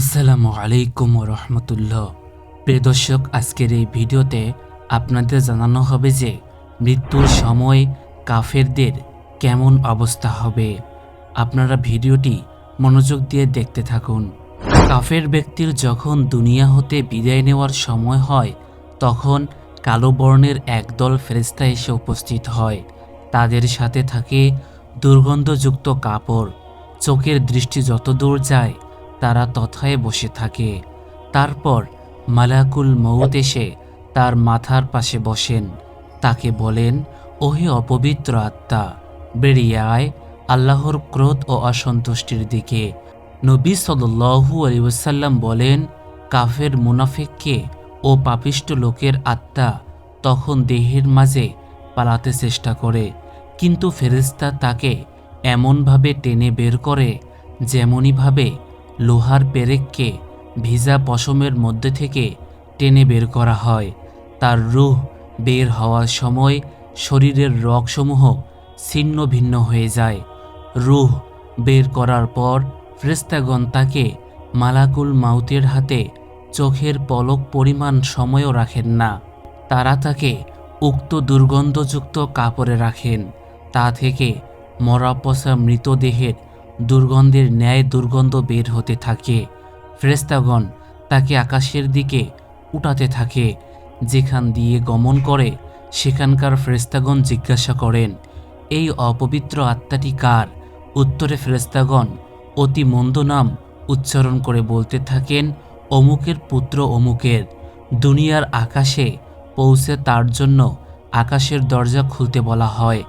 আসসালামু আলাইকুম রহমতুল্লাহ। প্রিয় দর্শক, আজকের এই ভিডিওতে আপনাদের জানানো হবে যে মৃত্যুর সময় কাফেরদের কেমন অবস্থা হবে। আপনারা ভিডিওটি মনোযোগ দিয়ে দেখতে থাকুন। কাফের ব্যক্তির যখন দুনিয়া হতে বিদায় নেওয়ার সময় হয়, তখন কালো বর্ণের একদল ফেরেস্তা এসে উপস্থিত হয়। তাদের সাথে থাকে দুর্গন্ধযুক্ত কাপড়। চোখের দৃষ্টি যত দূর যায় তারা তথায় বসে থাকে। তারপর মালাকুল মৌত এসে তার মাথার পাশে বসেন। তাকে বলেন, ওহে অপবিত্র আত্মা, বেরিয়ে আয় আল্লাহর ক্রোধ ও অসন্তুষ্টির দিকে। নবী সাল্লু আলিউসাল্লাম বলেন, কাফের মুনাফিককে ও পাপিষ্ট লোকের আত্মা তখন দেহের মাঝে পালাতে চেষ্টা করে, কিন্তু ফেরেস্তা তাকে এমনভাবে টেনে বের করে যেমনইভাবে লোহার পেরেককে ভিজা পশমের মধ্যে থেকে টেনে বের করা হয়। তার রুহ বের হওয়ার সময় শরীরের রগসমূহ ছিন্ন ভিন্ন হয়ে যায়। রুহ বের করার পর ফ্রেস্তাগণ তাকে মালাকুল মাউতের হাতে চোখের পলক পরিমাণ সময়ও রাখেন না। তারা তাকে উক্ত দুর্গন্ধযুক্ত কাপড়ে রাখেন। তা থেকে মরা পচা মৃতদেহের দুর্গন্ধের ন্যায় দুর্গন্ধ বের হতে থাকে। ফ্রেস্তাগণ তাকে আকাশের দিকে উঠাতে থাকে। যেখান দিয়ে গমন করে, সেখানকার ফ্রেস্তাগণ জিজ্ঞাসা করেন, এই অপবিত্র আত্মাটি কার? উত্তরে ফ্রেস্তাগণ অতি মন্দ নাম উচ্চারণ করে বলতে থাকেন, অমুকের পুত্র অমুকের। দুনিয়ার আকাশে পৌঁছে তার জন্য আকাশের দরজা খুলতে বলা হয়।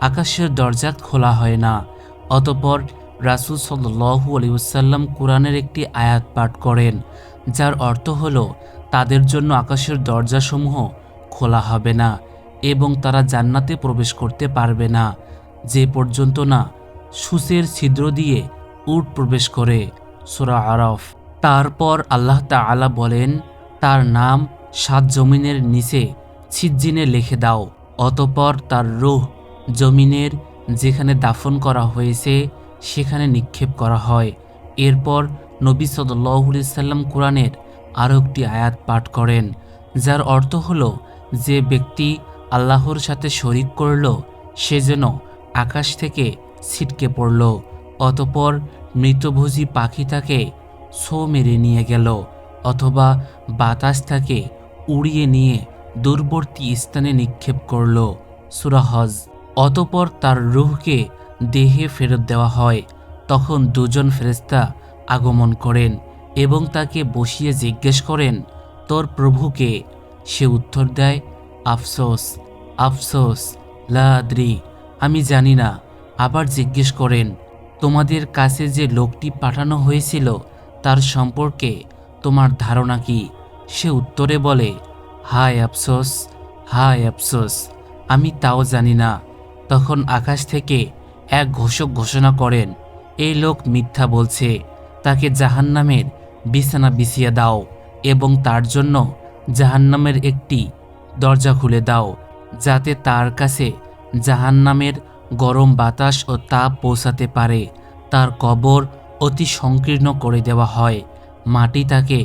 আকাশের দরজা খোলা হয় না। অতপর রাসুল সাল্লু আলিউসাল্লাম কোরআনের একটি আয়াত পাঠ করেন, যার অর্থ হল, তাদের জন্য আকাশের দরজাসমূহ খোলা হবে না এবং তারা জান্নাতে প্রবেশ করতে পারবে না। যে পর্যন্ত না সুসের ছিদ্র দিয়ে উট প্রবেশ করে, সুরা আরফ। তারপর আল্লাহ তাআলা বলেন, তার নাম সাত জমিনের নিচে ছিজ্জিনে লিখে দাও, অতপর তার রুহ জমিনের যেখানে দাফন করা হয়েছে সেখানে নিক্ষেপ করা হয়। এরপর নবী সাল্লাম কোরআনের আরও একটি আয়াত পাঠ করেন, যার অর্থ হল, যে ব্যক্তি আল্লাহর সাথে শরিক করল, সে যেন আকাশ থেকে ছিটকে পড়ল, অতপর মৃতভোজী পাখি তাকে ছো মেরে নিয়ে গেল, অথবা বাতাস তাকে উড়িয়ে নিয়ে দূরবর্তী স্থানে নিক্ষেপ করল। সুরাহজ অতপর তার রুহকে দেহে ফেরত দেওয়া হয়। তখন দুজন ফেরেস্তা আগমন করেন এবং তাকে বসিয়ে জিজ্ঞেস করেন, তোর প্রভুকে? সে উত্তর দেয়, আফসোস আফসোস লাদ্রি আমি জানি না। আবার জিজ্ঞেস করেন, তোমাদের কাছে যে লোকটি পাঠানো হয়েছিল, তার সম্পর্কে তোমার ধারণা কি? সে উত্তরে বলে, হায় আফসোস হায় আফসোস, আমি তাও জানি না। তখন আকাশ থেকে এক ঘোষক ঘোষণা করেন, এই লোক মিথ্যা বলছে, তাকে জাহান্নামের বিছানা বিছিয়ে দাও এবং তার জন্য জাহান্নামের একটি দরজা খুলে দাও, যাতে তার কাছে জাহান্নামের গরম বাতাস ও তাপ পৌঁছাতে পারে। তার কবর অতি সংকীর্ণ করে দেওয়া হয়। মাটি তাকে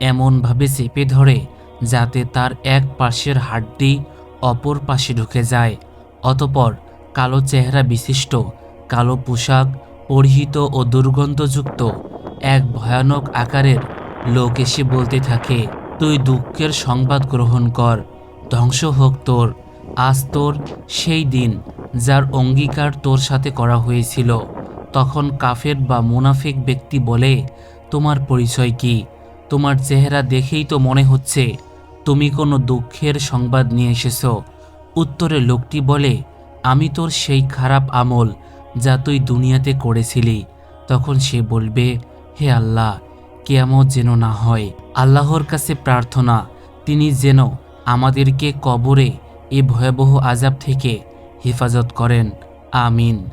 এমনভাবে চেপে ধরে যাতে তার এক পাশের হাড্ডি অপর পাশে ঢুকে যায়। অতপর কালো চেহারা বিশিষ্ট, কালো পোশাক পরিহিত ও দুর্গন্ধযুক্ত। এক ভয়ানক আকারের লোক এসে বলতে থাকে, তুই দুঃখের সংবাদ গ্রহণ কর, ধ্বংস হোক তোর। আজ তোর সেই দিন যার অঙ্গীকার তোর সাথে করা হয়েছিল। তখন কাফের বা মুনাফিক ব্যক্তি বলে, তোমার পরিচয় কি? তোমার চেহারা দেখেই তো মনে হচ্ছে। তুমি কোনো দুঃখের সংবাদ নিয়ে এসেছ। উত্তরে লোকটি বলে আমি তোর সেই খারাপ আমল যা তুই দুনিয়াতে করেছিলি। তখন সে বলবে, হে আল্লাহ, কেয়ামত যেন না হয়। আল্লাহর কাছে প্রার্থনা, তিনি যেন আমাদেরকে কবরে এ ভয়াবহ আজাব থেকে হেফাজত করেন। আমিন।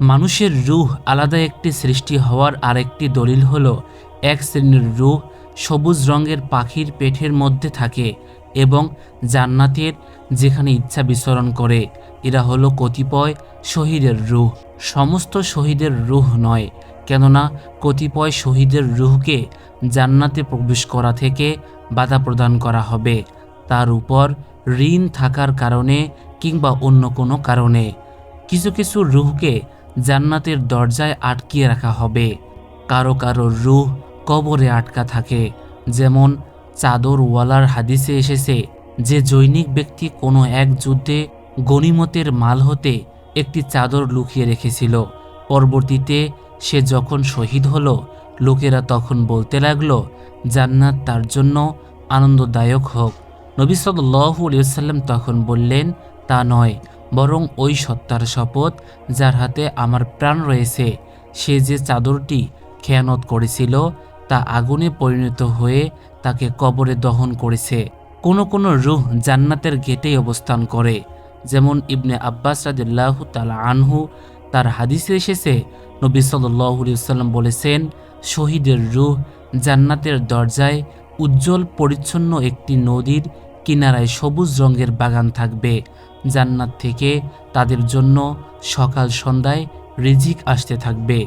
মানুষের রুহ আলাদা একটি সৃষ্টি হওয়ার আরেকটি দলিল হল, এক শ্রেণির রুহ সবুজ রঙের পাখির পেটের মধ্যে থাকে। এবং জান্নাতের যেখানে ইচ্ছা বিচরণ করে, এরা হলো কতিপয় শহীদের রুহ। সমস্ত শহীদের রুহ নয়, কেননা কতিপয় শহীদের রুহকে জান্নাতে প্রবেশ করা থেকে বাধা প্রদান করা হবে। তার উপর ঋণ থাকার কারণে কিংবা অন্য কোনো কারণে কিছু কিছু রুহকে জান্নাতের দরজায় আটকিয়ে রাখা হবে। কারও কারও রুহ কবরে আটকা থাকে, যেমন চাদরওয়ালার হাদিসে এসেছে যে জৈনিক ব্যক্তি কোনো এক যুদ্ধে গনিমতের মাল হতে একটি চাদর লুকিয়ে রেখেছিল। পরবর্তীতে সে যখন শহীদ হল, লোকেরা তখন বলতে লাগল, জান্নাত তার জন্য আনন্দদায়ক হোক। নবী সাল্লাল্লাহু আলাইহি সাল্লাম তখন বললেন, তা নয়, বরং ওই সত্তার শপথ যার হাতে আমার প্রাণ রয়েছে, সে যে চাদরটি খেয়ানত করেছিল তা আগুনে পরিণত হয়ে তাকে কবরে দহন করেছে। কোনো কোনো রুহ জান্নাতের গেটেই অবস্থান করে, যেমন ইবনে আব্বাস রাদিল্লাহু তালা আনহু। তার হাদিসে এসেছে, নবী সাল্লাম বলেছেন, শহীদের রুহ জান্নাতের দরজায় উজ্জ্বল পরিচ্ছন্ন একটি নদীর কিনারায় সবুজ রঙের বাগান থাকবে। জান্নাত থেকে তাদের জন্য সকাল সন্ধ্যায় রিজিক আসতে থাকবে।